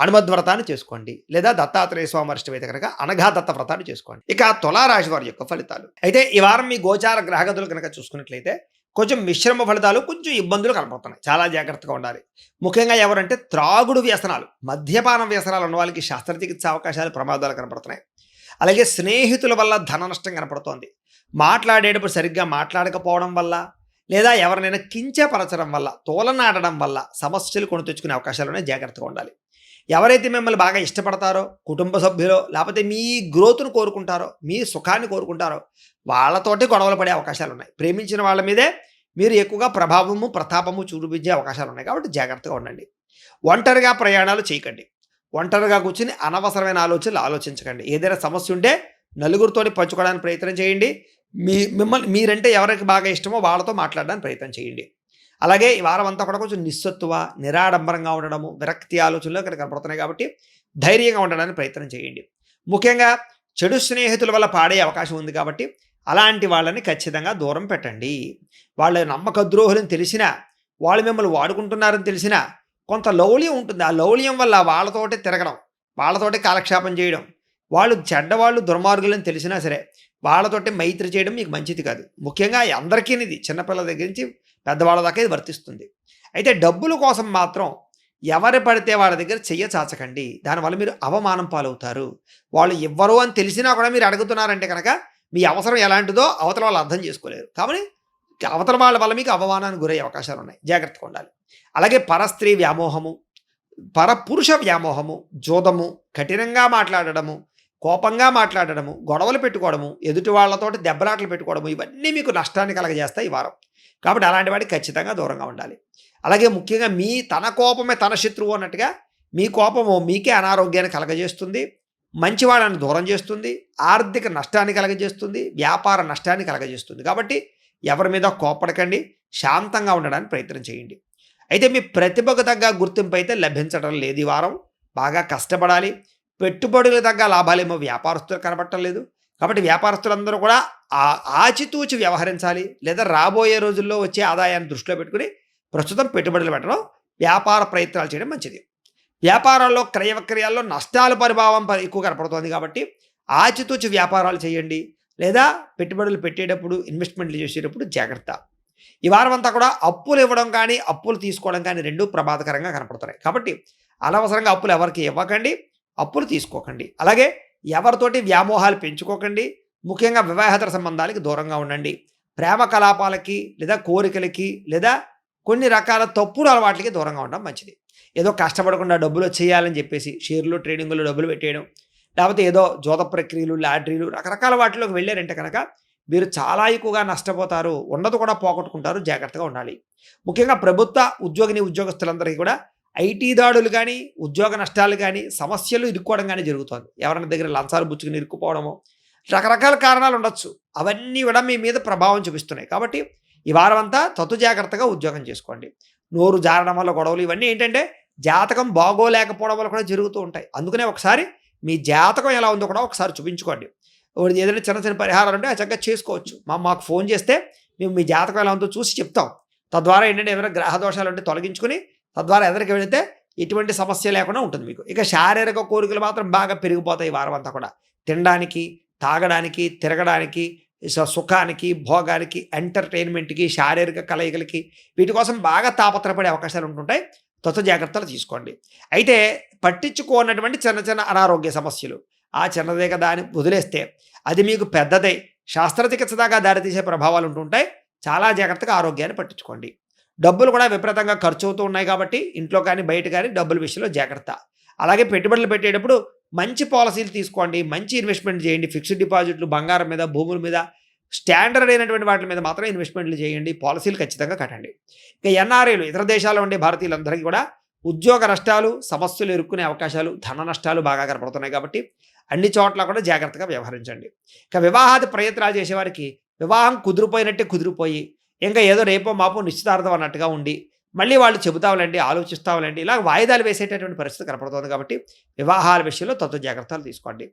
హనుమద్వ్రతాన్ని చేసుకోండి. లేదా దత్తాత్రేయ స్వామి వారి కనుక అనఘా దత్త వ్రతాన్ని చేసుకోండి. ఇక తులారాశి వారి యొక్క ఫలితాలు. అయితే ఈ వారం మీ గోచార గ్రహగతులు కనుక చూసుకున్నట్లయితే కొంచెం మిశ్రమ ఫలితాలు కొంచెం ఇబ్బందులు కనపడుతున్నాయి. చాలా జాగ్రత్తగా ఉండాలి. ముఖ్యంగా ఎవరంటే త్రాగుడు వ్యసనాలు మద్యపాన వ్యసనాలు ఉన్న వాళ్ళకి శస్త్రచికిత్స అవకాశాలు ప్రమాదాలు కనపడుతున్నాయి. అలాగే స్నేహితుల వల్ల ధన నష్టం కనపడుతోంది. మాట్లాడేటప్పుడు సరిగ్గా మాట్లాడకపోవడం వల్ల లేదా ఎవరినైనా కించపరచడం వల్ల తోలనాడడం వల్ల సమస్యలు కొని తెచ్చుకునే అవకాశాలు ఉన్నాయి. జాగ్రత్తగా ఉండాలి. ఎవరైతే మిమ్మల్ని బాగా ఇష్టపడతారో కుటుంబ సభ్యులో లేకపోతే మీ గ్రోత్ను కోరుకుంటారో మీ సుఖాన్ని కోరుకుంటారో వాళ్ళతోటి గొడవలు పడే అవకాశాలు ఉన్నాయి. ప్రేమించిన వాళ్ళ మీదే మీరు ఎక్కువగా ప్రభావము ప్రతాపము చూపించే అవకాశాలు ఉన్నాయి. కాబట్టి జాగ్రత్తగా ఉండండి. ఒంటరిగా ప్రయాణాలు చేయకండి. ఒంటరిగా కూర్చుని అనవసరమైన ఆలోచనలు ఆలోచించకండి. ఏదైనా సమస్య ఉంటే నలుగురితోటి పంచుకోవడానికి ప్రయత్నం చేయండి. మీ మిమ్మల్ని మీరంటే ఎవరికి బాగా ఇష్టమో వాళ్ళతో మాట్లాడడానికి ప్రయత్నం చేయండి. అలాగే ఈ వారం అంతా కూడా కొంచెం నిస్సత్తువ నిరాడంబరంగా ఉండడము విరక్తి ఆలోచనలు ఇక్కడ కనపడుతున్నాయి కాబట్టి ధైర్యంగా ఉండడానికి ప్రయత్నం చేయండి. ముఖ్యంగా చెడు స్నేహితుల వల్ల పాడే అవకాశం ఉంది కాబట్టి అలాంటి వాళ్ళని ఖచ్చితంగా దూరం పెట్టండి. వాళ్ళ నమ్మక ద్రోహులని తెలిసినా వాళ్ళు మిమ్మల్ని వాడుకుంటున్నారని తెలిసినా కొంత లౌల్యం ఉంటుంది. ఆ లౌల్యం వల్ల వాళ్ళతోటి తిరగడం వాళ్ళతోటి కాలక్షేపం చేయడం వాళ్ళు చెడ్డవాళ్ళు దుర్మార్గులని తెలిసినా సరే వాళ్ళతోటి మైత్రి చేయడం మీకు మంచిది కాదు. ముఖ్యంగా అందరికీ ఇది చిన్నపిల్లల దగ్గర నుంచి పెద్దవాళ్ళ దాకా ఇది వర్తిస్తుంది. అయితే డబ్బుల కోసం మాత్రం ఎవరు పడితే వాళ్ళ దగ్గర చెయ్య చాచకండి. దానివల్ల మీరు అవమానం పాలవుతారు. వాళ్ళు ఇవ్వరు అని తెలిసినా కూడా మీరు అడుగుతున్నారంటే కనుక మీ అవసరం ఎలాంటిదో అవతల వాళ్ళు అర్థం చేసుకోలేరు. కాబట్టి అవతల వాళ్ళ వల్ల మీకు అవమానానికి గురయ్యే అవకాశాలు ఉన్నాయి. జాగ్రత్తగా ఉండాలి. అలాగే పరస్త్రీ వ్యామోహము పరపురుష వ్యామోహము జోదము కఠినంగా మాట్లాడడము కోపంగా మాట్లాడడము గొడవలు పెట్టుకోవడము ఎదుటి వాళ్ళతోటి దెబ్బలాటలు పెట్టుకోవడము ఇవన్నీ మీకు నష్టాన్ని కలగజేస్తాయి ఈ వారం. కాబట్టి అలాంటి వాడికి ఖచ్చితంగా దూరంగా ఉండాలి. అలాగే ముఖ్యంగా మీ తన కోపమే తన శత్రువు అన్నట్టుగా మీ కోపము మీకే అనారోగ్యాన్ని కలగజేస్తుంది మంచివాళ్ళని దూరం చేస్తుంది ఆర్థిక నష్టాన్ని కలగజేస్తుంది వ్యాపార నష్టాన్ని కలగజేస్తుంది. కాబట్టి ఎవరి మీద కోపడకండి శాంతంగా ఉండడానికి ప్రయత్నం చేయండి. అయితే మీ ప్రతిభకు తగ్గ గుర్తింపు అయితే లభించడం లేదు ఈ వారం. బాగా కష్టపడాలి. పెట్టుబడులు తగ్గ లాభాలేమో వ్యాపారస్తులు కనబడటం లేదు. కాబట్టి వ్యాపారస్తులందరూ కూడా ఆ ఆచితూచి వ్యవహరించాలి లేదా రాబోయే రోజుల్లో వచ్చే ఆదాయాన్ని దృష్టిలో పెట్టుకుని ప్రస్తుతం పెట్టుబడులు పెట్టడం వ్యాపార ప్రయత్నాలు చేయడం మంచిది. వ్యాపారాల్లో క్రయ విక్రయాల్లో నష్టాల పరిభావం ఎక్కువ కనపడుతోంది కాబట్టి ఆచితూచి వ్యాపారాలు చేయండి లేదా పెట్టుబడులు పెట్టేటప్పుడు ఇన్వెస్ట్మెంట్లు చేసేటప్పుడు జాగ్రత్త. ఈ వారం అంతా కూడా అప్పులు ఇవ్వడం కానీ అప్పులు తీసుకోవడం కానీ రెండూ ప్రమాదకరంగా కనపడుతున్నాయి. కాబట్టి అనవసరంగా అప్పులు ఎవరికి ఇవ్వకండి అప్పులు తీసుకోకండి. అలాగే ఎవరితోటి వ్యామోహాలు పెంచుకోకండి ముఖ్యంగా వివాహేతర సంబంధాలకి దూరంగా ఉండండి. ప్రేమ కలాపాలకి లేదా కోరికలకి లేదా కొన్ని రకాల తప్పుడు అలవాట్లకి దూరంగా ఉండడం మంచిది. ఏదో కష్టపడకుండా డబ్బులు చేయాలని చెప్పేసి షేర్లు ట్రేడింగ్లు డబ్బులు పెట్టేయడం లేకపోతే ఏదో జోత ప్రక్రియలు లాటరీలు రకరకాల వాటిలోకి వెళ్ళారంటే కనుక మీరు చాలా ఎక్కువగా నష్టపోతారు ఉన్నది కూడా పోగొట్టుకుంటారు జాగ్రత్తగా ఉండాలి. ముఖ్యంగా ప్రభుత్వ ఉద్యోగిని ఉద్యోగస్తులందరికీ కూడా ఐటీ దాడులు కానీ ఉద్యోగ నష్టాలు కానీ సమస్యలు ఇరుక్కోవడం కానీ జరుగుతుంది. ఎవరైనా దగ్గర లంచాలు బుచ్చుకుని ఇరుక్కుపోవడమో రకరకాల కారణాలు ఉండొచ్చు. అవన్నీ కూడా మీ మీద ప్రభావం చూపిస్తున్నాయి. కాబట్టి ఈ వారం అంతా తత్తు జాగ్రత్తగా ఉద్యోగం చేసుకోండి. నోరు జారడం వల్ల గొడవలు ఇవన్నీ ఏంటంటే జాతకం బాగోలేకపోవడం వల్ల కూడా జరుగుతూ ఉంటాయి. అందుకనే ఒకసారి మీ జాతకం ఎలా ఉందో కూడా ఒకసారి చూపించుకోండి. ఏదైనా చిన్న చిన్న పరిహారాలు ఉంటే ఆ చక్కగా చేసుకోవచ్చు. మా మాకు ఫోన్ చేస్తే మేము మీ జాతకం ఎలా ఉందో చూసి చెప్తాం. తద్వారా ఏంటంటే ఏమైనా గ్రహ దోషాలు ఉంటే తొలగించుకుని తద్వారా ఎదరికి వెళితే ఎటువంటి సమస్య లేకుండా ఉంటుంది మీకు. ఇక శారీరక కోరికలు మాత్రం బాగా పెరిగిపోతాయి వారం అంతా కూడా. తినడానికి తాగడానికి తిరగడానికి స- సుఖానికి భోగానికి ఎంటర్టైన్మెంట్కి శారీరక కలయికలకి వీటి కోసం బాగా తాపత్రపడే అవకాశాలు ఉంటుంటాయి. తొత్త జాగ్రత్తలు తీసుకోండి. అయితే పట్టించుకోనటువంటి చిన్న చిన్న అనారోగ్య సమస్యలు ఆ చిన్నదే కదా అని వదిలేస్తే అది మీకు పెద్దదై. శాస్త్రచికిత్స దాకా దారితీసే ప్రభావాలు ఉంటుంటాయి. చాలా జాగ్రత్తగా ఆరోగ్యాన్ని పట్టించుకోండి. డబ్బులు కూడా విపరీతంగా ఖర్చు అవుతూ ఉన్నాయి కాబట్టి ఇంట్లో కానీ బయట కానీ డబ్బుల విషయంలో జాగ్రత్త. అలాగే పెట్టుబడులు పెట్టేటప్పుడు మంచి పాలసీలు తీసుకోండి మంచి ఇన్వెస్ట్మెంట్ చేయండి. ఫిక్స్డ్ డిపాజిట్లు బంగారం మీద భూముల మీద స్టాండర్డ్ అయినటువంటి వాటి మీద మాత్రం ఇన్వెస్ట్మెంట్లు చేయండి. పాలసీలు ఖచ్చితంగా కట్టండి. ఇక ఎన్ఆర్ఐలు ఇతర దేశాల్లో ఉండే భారతీయులందరికీ కూడా ఉద్యోగ నష్టాలు సమస్యలు ఎరుక్కునే అవకాశాలు ధన నష్టాలు బాగా కనపడుతున్నాయి కాబట్టి అన్ని చోట్ల కూడా జాగ్రత్తగా వ్యవహరించండి. ఇక వివాహాది ప్రయత్నాలు చేసేవారికి వివాహం కుదిరిపోయినట్టే కుదిరిపోయి ఇంకా ఏదో రేపో మాపో నిశ్చితార్థం అన్నట్టుగా ఉండి మళ్ళీ వాళ్ళు చెబుతావులండి ఆలోచిస్తావులండి ఇలా వాయిదాలు వేసేటటువంటి పరిస్థితి కనపడుతుంది కాబట్టి వివాహాల విషయంలో తత్వ జాగ్రత్తలు తీసుకోండి.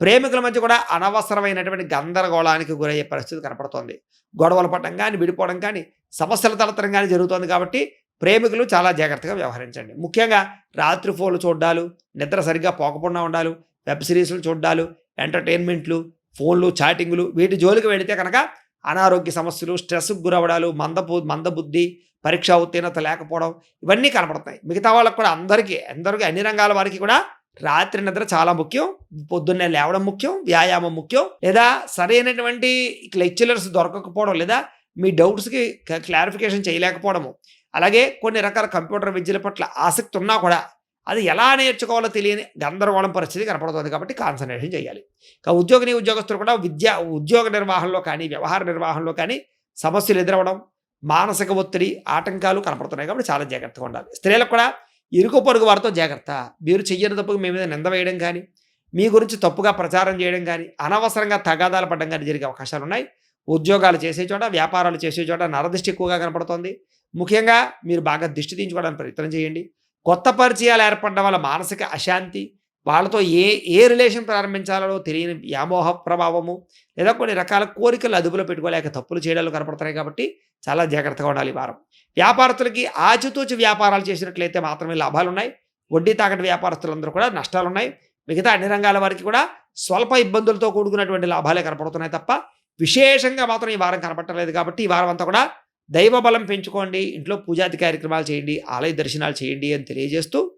ప్రేమికుల మధ్య కూడా అనవసరమైనటువంటి గందరగోళానికి గురయ్యే పరిస్థితి కనపడుతోంది. గొడవలు పడడం కానీ విడిపోవడం కానీ సమస్యల తలతరం కానీ జరుగుతోంది కాబట్టి ప్రేమికులు చాలా జాగ్రత్తగా వ్యవహరించండి. ముఖ్యంగా రాత్రి ఫోన్లు చూడ్డాలు నిద్ర సరిగ్గా పోకపోకుండా ఉండాలి వెబ్ సిరీస్లు చూడ్డాలు ఎంటర్టైన్మెంట్లు ఫోన్లు చాటింగ్లు వీటి జోలికి వెళితే కనుక అనారోగ్య సమస్యలు స్ట్రెస్కి గురవడాలు మందపు మందబుద్ధి పరీక్ష ఉత్తీర్ణత లేకపోవడం ఇవన్నీ కనపడతాయి మిగతా వాళ్ళకు కూడా అందరికీ అందరికీ అన్ని రంగాల వారికి కూడా రాత్రి నిద్ర చాలా ముఖ్యం పొద్దున్నే లేవడం ముఖ్యం వ్యాయామం ముఖ్యం లేదా సరైనటువంటి లెక్చరర్స్ దొరకకపోవడం లేదా మీ డౌట్స్కి క్లారిఫికేషన్ చేయలేకపోవడము. అలాగే కొన్ని రకాల కంప్యూటర్ విద్యల పట్ల ఆసక్తి ఉన్నా కూడా అది ఎలా నేర్చుకోవాలో తెలియని గందరగోళం పరిస్థితి కనపడుతుంది కాబట్టి కాన్సన్ట్రేషన్ చేయాలి. ఉద్యోగిని ఉద్యోగస్తులు కూడా విద్య ఉద్యోగ నిర్వహణలో కానీ వ్యవహార నిర్వహణలో కానీ సమస్యలు ఎదురవడం మానసిక ఒత్తిడి ఆటంకాలు కనపడుతున్నాయి కాబట్టి చాలా జాగ్రత్తగా ఉండాలి. స్త్రీలకు కూడా ఇరుకు పొరుగు వారితో జాగ్రత్త. మీరు చెయ్యని తప్పుకు మీ మీద నింద వేయడం కానీ మీ గురించి తప్పుగా ప్రచారం చేయడం కానీ అనవసరంగా తగాదాలు పడడం కానీ జరిగే అవకాశాలు ఉన్నాయి. ఉద్యోగాలు చేసే చోట వ్యాపారాలు చేసే చోట నరదృష్టి ఎక్కువగా కనపడుతోంది. ముఖ్యంగా మీరు బాగా దిష్టి తీయించుకోవడానికి ప్రయత్నం చేయండి. కొత్త పరిచయాలు ఏర్పడడం వల్ల మానసిక అశాంతి వాళ్ళతో ఏ ఏ రిలేషన్ ప్రారంభించాలో తెలియని వ్యామోహ ప్రభావము లేదా కొన్ని రకాల కోరికలు అదుపులో పెట్టుకోలేక తప్పులు చేయడాలు కనపడుతున్నాయి కాబట్టి చాలా జాగ్రత్తగా ఉండాలి ఈ వారం. వ్యాపారస్తులకి ఆచితూచి వ్యాపారాలు చేసినట్లయితే మాత్రమే లాభాలు ఉన్నాయి వడ్డీ తాకటి వ్యాపారస్తులందరూ కూడా నష్టాలు ఉన్నాయి మిగతా అన్ని రంగాల వారికి కూడా స్వల్ప ఇబ్బందులతో కూడుకున్నటువంటి లాభాలే కనపడుతున్నాయి తప్ప విశేషంగా మాత్రం ఈ వారం కనపడలేదు కాబట్టి ఈ వారం అంతా కూడా దైవ బలం పెంచుకోండి. ఇంట్లో పూజాది కార్యక్రమాలు చేయండి. ఆలయ దర్శనాలు చేయండి అని తెలియజేస్తూ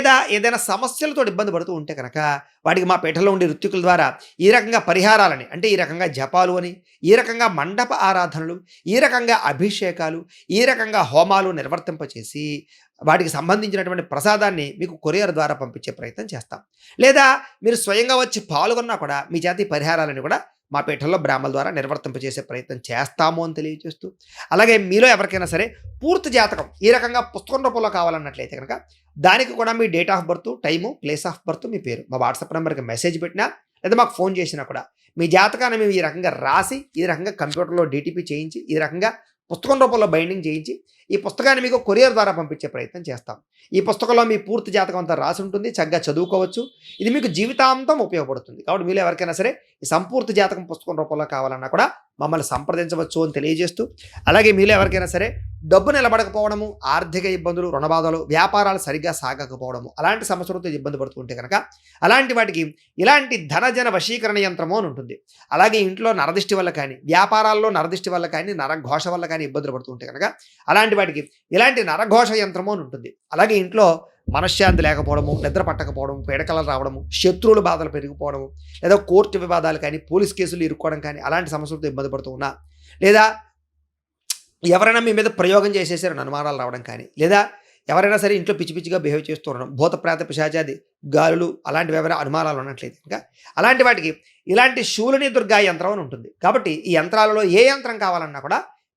లేదా ఏదైనా సమస్యలతో ఇబ్బంది పడుతూ ఉంటే కనుక వాటికి మా పీఠలో ఉండే ఋత్వికుల ద్వారా ఈ రకంగా పరిహారాలని అంటే ఈ రకంగా జపాలు అని ఈ రకంగా మండప ఆరాధనలు ఈ రకంగా అభిషేకాలు ఈ రకంగా హోమాలు నిర్వర్తింపచేసి వాటికి సంబంధించినటువంటి ప్రసాదాన్ని మీకు కొరియర్ ద్వారా పంపించే ప్రయత్నం చేస్తాం. లేదా మీరు స్వయంగా వచ్చి పాల్గొన్నా కూడా మీ జాతి పరిహారాలని కూడా మా పీఠంలో బ్రాహ్మల ద్వారా నిర్వర్తింపజేసే ప్రయత్నం చేస్తాము అని తెలియజేస్తూ అలాగే మీలో ఎవరికైనా సరే పూర్తి జాతకం ఈ రకంగా పుస్తకం రూపంలో కావాలన్నట్లయితే కనుక దానికి కూడా మీ date of birth time place of birth మీ పేరు. మా వాట్సాప్ నెంబర్కి మెసేజ్ పెట్టినా లేదా మాకు ఫోన్ చేసినా కూడా మీ జాతకాన్ని మేము ఈ రకంగా రాసి ఈ రకంగా కంప్యూటర్లో డిటిపి చేయించి ఈ రకంగా పుస్తకం రూపంలో బైండింగ్ చేయించి ఈ పుస్తకాన్ని మీకు కొరియర్ ద్వారా పంపించే ప్రయత్నం చేస్తాం. ఈ పుస్తకంలో మీ పూర్తి జాతకం అంతా రాసి ఉంటుంది చక్కగా చదువుకోవచ్చు. ఇది మీకు జీవితాంతం ఉపయోగపడుతుంది. కాబట్టి మీరు ఎవరికైనా సరే ఈ సంపూర్తి జాతకం పుస్తకం రూపంలో కావాలన్నా కూడా మమ్మల్ని సంప్రదించవచ్చు అని తెలియజేస్తూ అలాగే మీలో ఎవరికైనా సరే డబ్బు నిలబడకపోవడము ఆర్థిక ఇబ్బందులు రుణబాధలు వ్యాపారాలు సరిగ్గా సాగకపోవడము అలాంటి సమస్యలతో ఇబ్బంది పడుతుంటే కనుక అలాంటి వాటికి ఇలాంటి ధనజన వశీకరణ యంత్రము అని ఉంటుంది. అలాగే ఇంట్లో నరదిష్టి వల్ల కానీ వ్యాపారాల్లో నరదిష్టి వల్ల కానీ నరఘోష వల్ల కానీ ఇబ్బందులు పడుతుంటే కనుక అలాంటి వాటికి ఇలాంటి నరఘోష యంత్రము అని ఉంటుంది. అలాగే ఇంట్లో మనశ్శాంతి లేకపోవడము నిద్ర పట్టకపోవడం పీడకలలు రావడము శత్రువుల బాధలు పెరిగిపోవడము లేదా కోర్టు వివాదాలు కానీ పోలీస్ కేసులు ఇరుక్కోవడం కానీ అలాంటి సమస్యలతో ఇబ్బంది పడుతూ ఉన్నా లేదా ఎవరైనా మీ మీద ప్రయోగం చేసేసారని అనుమానాలు రావడం కానీ లేదా ఎవరైనా సరే ఇంట్లో పిచ్చి పిచ్చిగా బిహేవ్ చేస్తూ ఉండడం భూత ప్రేత పిశాచాది గాలులు అలాంటివి ఎవరైనా అనుమానాలు ఉన్నట్లయితే ఇంకా అలాంటి వాటికి ఇలాంటి శూలని దుర్గా యంత్రం అని ఉంటుంది. కాబట్టి ఈ యంత్రాలలో ఏ యంత్రం కావాలన్నా కూడా